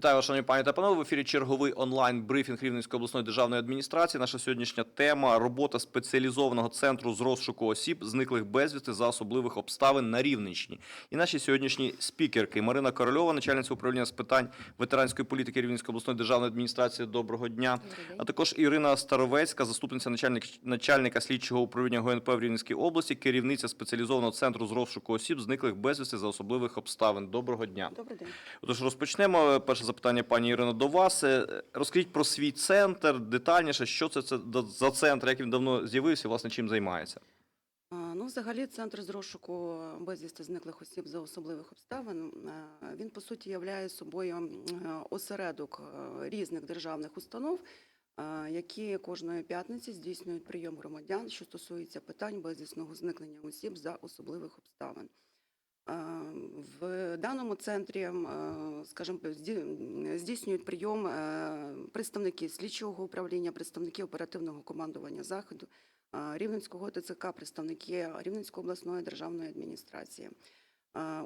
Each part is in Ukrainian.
Вітаю вас, шановні пані та панове. В ефірі черговий онлайн брифінг Рівненської обласної державної адміністрації. Наша сьогоднішня тема робота спеціалізованого центру з розшуку осіб, зниклих безвісти за особливих обставин на Рівненщині. І наші сьогоднішні спікерки Марина Корольова, начальниця управління з питань ветеранської політики Рівненської обласної державної адміністрації. Доброго дня. А також Ірина Старовецька, заступниця начальник, начальника слідчого управління ГУНП в Рівненській області, керівниця спеціалізованого центру з розшуку осіб, зниклих безвісти за особливих обставин. Доброго дня. Добрий день. Отож, розпочнемо. Перше запитання, пані Ірино, до вас. Е, Розкажіть про свій центр детальніше, що це, це за центр, як він давно з'явився, власне, чим займається. Ну, взагалі, центр з розшуку безвісти зниклих осіб за особливих обставин. е, Він по суті являє собою е, осередок різних державних установ, які кожної п'ятниці здійснюють прийом громадян, що стосується питань безвісного зникнення осіб за особливих обставин. В даному центрі, скажімо, здійснюють прийом е, представники слідчого управління, представники оперативного командування заходу, Рівненського ТЦК, представники Рівненської обласної державної адміністрації.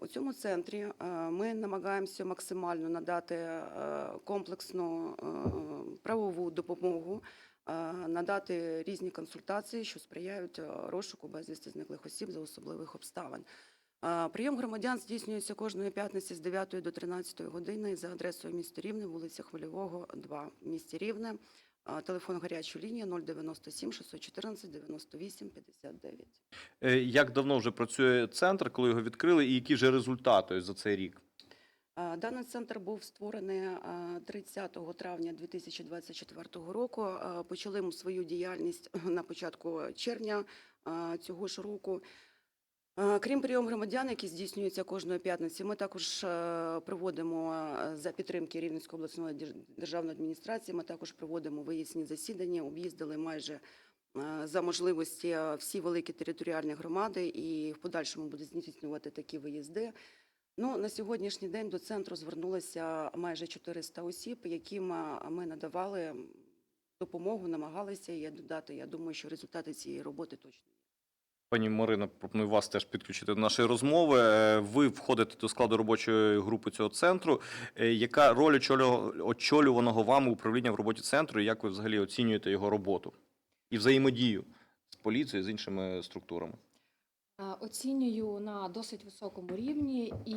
У цьому центрі ми намагаємося максимально надати е, комплексну е, правову допомогу, надати різні консультації, що сприяють розшуку безвісти зниклих осіб за особливих обставин. Прийом громадян здійснюється кожної п'ятниці з 9 до 13 години за адресою місто Рівне, вулиця Хвильового, 2, місті Рівне. Телефон гарячої лінії 097 614 98 59. Е, Як давно вже працює центр, коли його відкрили, і які вже результати за цей рік? Даний центр був створений е, 30 травня 2024 року. Почали ми свою діяльність на початку червня цього ж року. Е, Крім прийому громадян, які здійснюються кожної п'ятниці, ми також е, проводимо е, за підтримки Рівненської обласної державної адміністрації. Ми також проводимо виїзні засідання, об'їздили майже за можливості всі великі територіальні громади, і в подальшому буде здійснювати такі виїзди. Ну, на сьогоднішній день до центру звернулося майже 400 осіб, яким ми надавали допомогу, намагалися її додати. Я думаю, що результати цієї роботи точно. Пані Марина, пропоную вас теж підключити до нашої розмови. Е, Ви входите до складу робочої групи цього центру. Е, Яка роль очолю- очолюваного вами управління в роботі центру, і як ви взагалі оцінюєте його роботу і взаємодію з поліцією з іншими структурами? Е, Оцінюю на досить високому рівні, і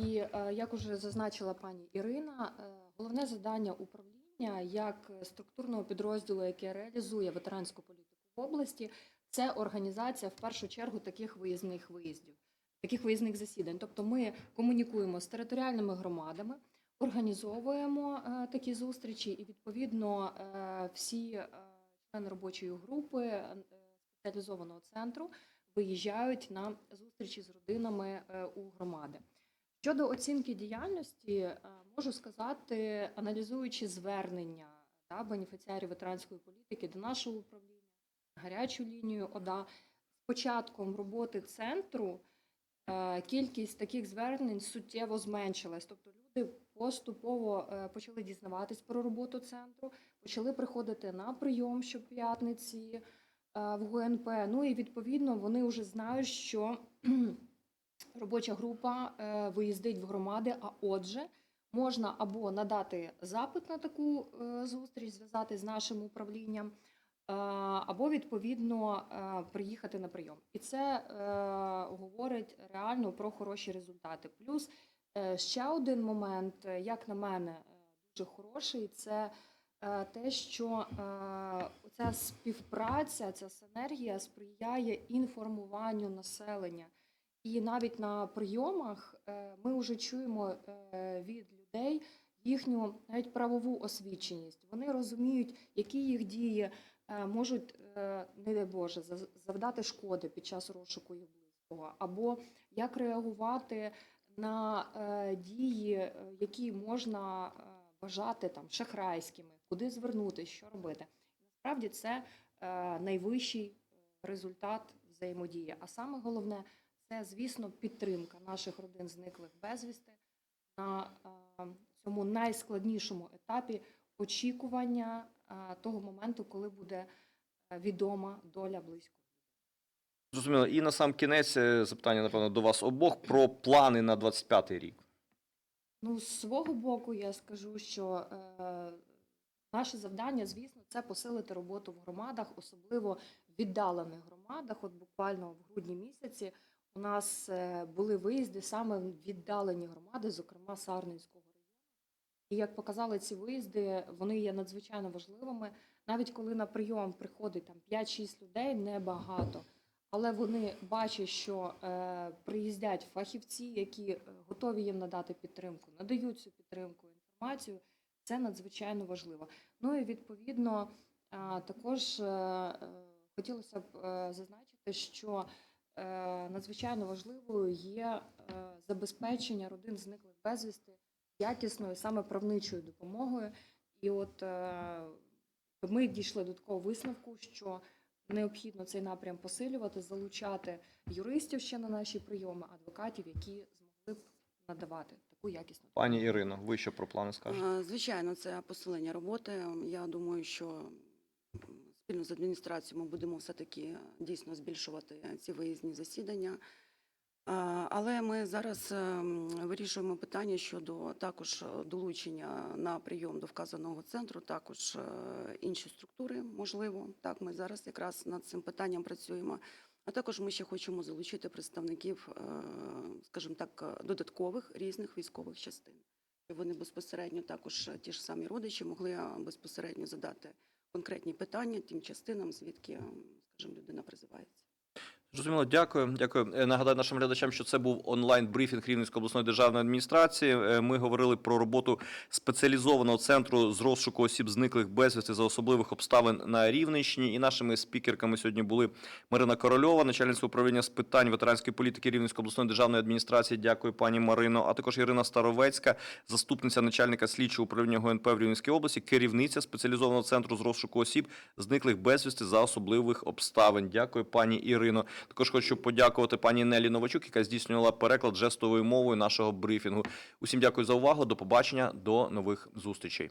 як уже зазначила пані Ірина, головне завдання управління як структурного підрозділу, яке реалізує ветеранську політику в області, це організація в першу чергу таких виїзних виїздів, таких виїзних засідань. Тобто ми комунікуємо з територіальними громадами, організовуємо е, такі зустрічі, і відповідно е, всі е, члени робочої групи спеціалізованого центру виїжджають на зустрічі з родинами у громади. Щодо оцінки діяльності, можу сказати, аналізуючи звернення да, бенефіціарів ветеранської політики до нашого управління, гарячу лінію ОДА, з початком роботи центру е, кількість таких звернень суттєво зменшилась. Тобто люди поступово е, почали дізнаватись про роботу центру, почали приходити на прийом щоп'ятниці е, в ГУНП. Ну і відповідно вони вже знають, що робоча група виїздить в громади. А отже, можна або надати запит на таку зустріч, зв'язати з нашим управлінням, або відповідно е, приїхати на прийом. І це е, говорить реально про хороші результати. Плюс е, ще один момент, е, як на мене, е, дуже хороший, це е, те, що е, ця співпраця, ця синергія сприяє інформуванню населення. І навіть на прийомах е, ми вже чуємо е, від людей їхню навіть правову освіченість. Вони розуміють, які їх дії е, можуть, е, не дай Боже, завдати шкоди під час розшуку їх близького, або як реагувати на е, дії, які можна вважати там шахрайськими, куди звернутися, що робити. Насправді це найвищий результат взаємодії. А саме головне це, звісно, підтримка наших родин зниклих безвісти на цьому найскладнішому етапі очікування того моменту, коли буде е, відома доля близького. Зрозуміло. І на сам кінець е, запитання, напевно, до вас обох про плани на 25-й рік. Ну, з свого боку, я скажу, що е, наше завдання, звісно, це посилити роботу в громадах, особливо в віддалених громадах. От буквально в грудні місяці у нас е, були виїзди саме в віддалені громади, зокрема Сарненського. І як показали ці виїзди, вони є надзвичайно важливими. Навіть коли на прийом приходить там 5-6 людей, небагато. Але вони бачать, що е, приїздять фахівці, які е, готові їм надати підтримку, надають цю підтримку, інформацію. Це надзвичайно важливо. Ну і відповідно а, також е, е, хотілося б е, зазначити, що е, надзвичайно важливою є е, забезпечення родин зниклих безвісти якісною саме правничою допомогою. І от е, ми дійшли до такого висновку, що необхідно цей напрям посилювати, залучати юристів ще на наші прийоми, адвокатів, які змогли б надавати таку якісну Пані Ірино, ви що про плани скажете? Е, Звичайно, це посилення роботи. Я думаю, що спільно з адміністрацією ми будемо все-таки дійсно збільшувати ці виїзні засідання. Але ми зараз ем, вирішуємо питання щодо також е, долучення на прийом до вказаного центру, також е, інші структури, можливо. Так, ми зараз якраз над цим питанням працюємо. А також ми ще хочемо залучити представників, е, скажімо так, додаткових різних військових частин вони безпосередньо також ті ж самі родичі могли безпосередньо задати конкретні питання тим частинам, звідки, е, скажімо, людина призивається. Зрозуміло, дякую. Дякую. Е, Нагадаю нашим глядачам, що це був онлайн-брифінг Рівненської обласної державної адміністрації. Е, Ми говорили про роботу спеціалізованого центру з розшуку осіб зниклих безвісти за особливих обставин на Рівненщині. І нашими спікерками сьогодні були Марина Корольова, начальниця управління з питань ветеранської політики Рівненської обласної державної адміністрації. Дякую, пані Марино. А також Ірина Старовецька, заступниця начальника слідчого управління ГУНП в Рівненській області, керівниця спеціалізованого центру з розшуку осіб зниклих безвісти за особливих обставин. Дякую, пані Ірино. Також хочу подякувати пані Нелі Новачук, яка здійснювала переклад жестовою мовою нашого брифінгу. Усім дякую за увагу. До побачення, до нових зустрічей.